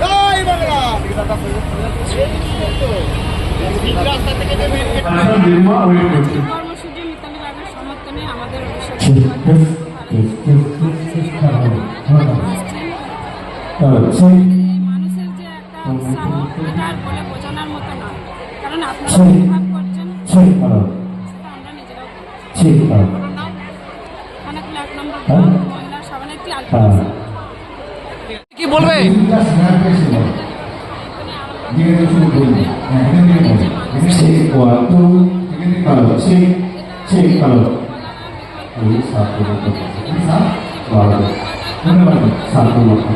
জয় বাংলা সমর্থনে আমাদের মানুষের যে একটা উৎসাহ এটা বলে বোঝানোর মতো নয়। কারণ আপনারা করছেন। কি বলবে? সাতটা মতো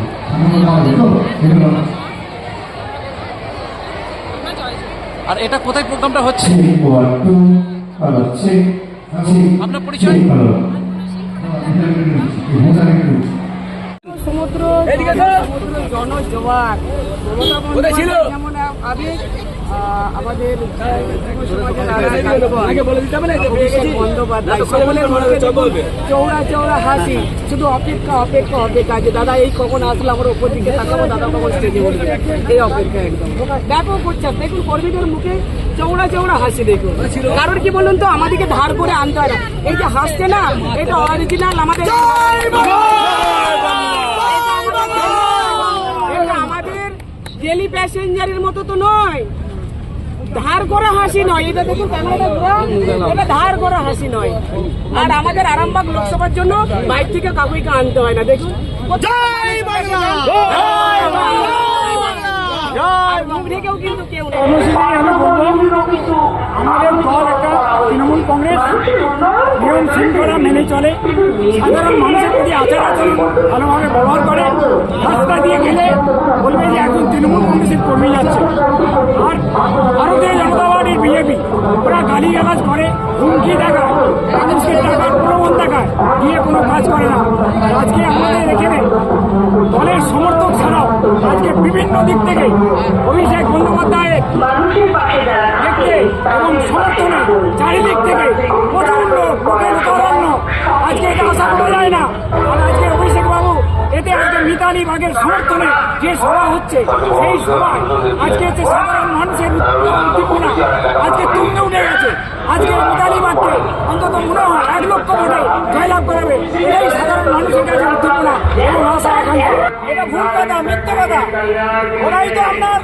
আমরা জয় জয় আর এটা কোথায় প্রোগ্রামটা হচ্ছে? আপনার পরিচয়? সমুদ্র সমুদ্র জনজোয়ার যেমন আবেগ আমাদের চৌড়া চৌড়া হাসি শুধু অপেক্ষা অপেক্ষা অপেক্ষা যে দাদা এই কখন আসলে আমার ওপর দিকে তাকাবো দাদা কখন স্টেজে বলবে এই অপেক্ষা একদম। ব্যাপক হচ্ছে দেখুন কর্মীদের মুখে চৌড়া চৌড়া হাসি দেখুন। কারণ কি বলুন তো আমাদেরকে ধার করে আনতে হয় না। এই যে হাসছে না এটা অরিজিনাল আমাদের আমাদের ডেলি প্যাসেঞ্জারের মতো তো নয়। ধার করা হাসি নয়। এটা দেখুন ক্যামেরাটা এটা ধার করা হাসি নয়। আর আমাদের আরামবাগ লোকসভার জন্য বাইক থেকে কাকুইকে আনতে হয় না। দেখুন। জয় বাংলা! জয় বাংলা! আর মুখ ঢেকেও কিন্তু কেউ নেই আমাদের দল একটা তৃণমূল কংগ্রেস নিয়ম শৃঙ্খলা মেনে চলে। সাধারণ মানুষের প্রতি আচার আচরণ ভালোভাবে ব্যবহার করে, রাস্তা দিয়ে গেলে বলবে যে একজন তৃণমূল কংগ্রেসের কর্মী যাচ্ছে। আর ভারতীয় জনতা পার্টির বিজেপি ওরা গালি গালাজ করে, হুমকি দেখায় মানুষকে টাকার প্রলোভন দেখায়, দিয়ে কোনো কাজ করে না। আজকে আমাদের এখানে দলের সমর্থক ছাড়াও আজকে বিভিন্ন দিক থেকে আজকে মিতালি বাগের সমর্থনে যে সভা হচ্ছে, সেই সভায় আজকে হচ্ছে সাধারণ মানুষের উদ্দীপনা আজকে তুমতে উঠে গেছে। আজকে মিতালি বাগকে অন্তত মনে হয় এক লক্ষ ভোটে জয়লাভ করাবে। এটাই সাধারণ মানুষের কাছে উদ্দীপনা এবং আশা আকাঙ্ক্ষা এটা ভুল কথা, মিথ্যে কথা। ওরাই তো আপনার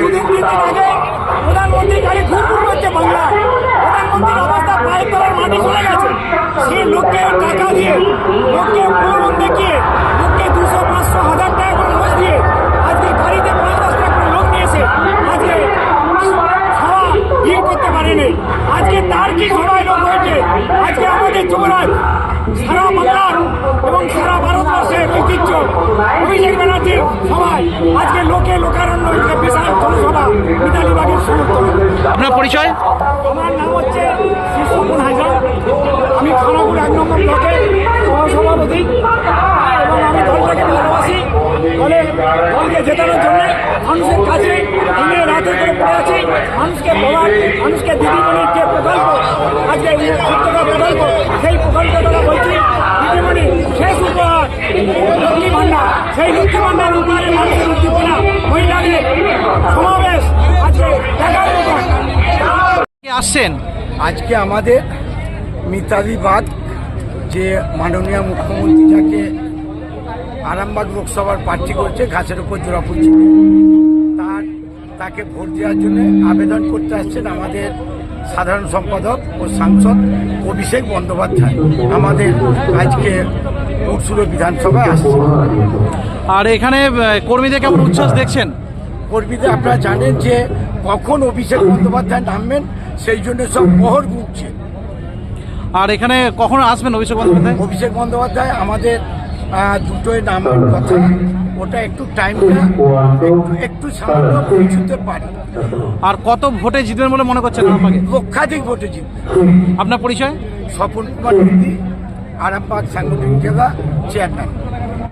দুদিন তিন দিন আগে প্রধানমন্ত্রী গাড়ি ঘুর ঘুর করছে বাংলায়। প্রধানমন্ত্রীর অবস্থা পায়ের তলার মাটি চলে গেছে। সেই লোককে টাকা দিয়ে, লোককে প্রলোভন দেখিয়ে ঐতিহ্য। অভিষেক ব্যানার্জির সবাই। আজকে লোকে লোকারণ্য একটা বিশাল জনসভা মিতালি বাগের সমর্থন। আপনার পরিচয়? আমার নাম হচ্ছে শ্রী হাজার আমি খানাপুর এক নম্বর ব্লকে সহসভাপতি। এবং আমি দলটাকে ভালোবাসি। দলে দলকে জেতানোর জন্য মানুষের কাছে দিনে রাতে করে পড়ে আছি। মানুষকে বলার মানুষকে দিদিমণির যে প্রকল্প আজকে প্রকল্প সেই প্রকল্পটা সেই মানুষের উদ্দীপনা মহিলাদের সমাবেশ আজকে আসছেন? আজকে আমাদের মিতালি বাদ যে মাননীয় মুখ্যমন্ত্রী যাকে আরামবাগ লোকসভার প্রার্থী করছে ঘাসের উপর জোড়াপুর ছিল তার তাকে ভোট দেওয়ার জন্য আবেদন করতে আসছেন আমাদের সাধারণ সম্পাদক ও সাংসদ অভিষেক বন্দ্যোপাধ্যায়। আমাদের আজকে উৎসুলো বিধানসভায় আসছে আর এখানে কর্মীদের কেমন উচ্ছ্বাস দেখছেন? কর্মীদের আপনারা জানেন যে কখন অভিষেক বন্দ্যোপাধ্যায় নামবেন সেই জন্য সব মোহর গুঁজছে আর এখানে কখন আসবেন অভিষেক বন্দ্যোপাধ্যায়? অভিষেক বন্দ্যোপাধ্যায় আমাদের দুটোই নামার কথা। ওটা একটু টাইমটা একটু একটু সামান্য পৌঁছতে পারি। আর কত ভোটে জিতবেন বলে মনে করছেন আমাকে লক্ষাধিক ভোটে জিতবে আপনার পরিচয়? স্বপন কুমার আরামবাগ সাংগঠনিক জেলা চেয়ারম্যান।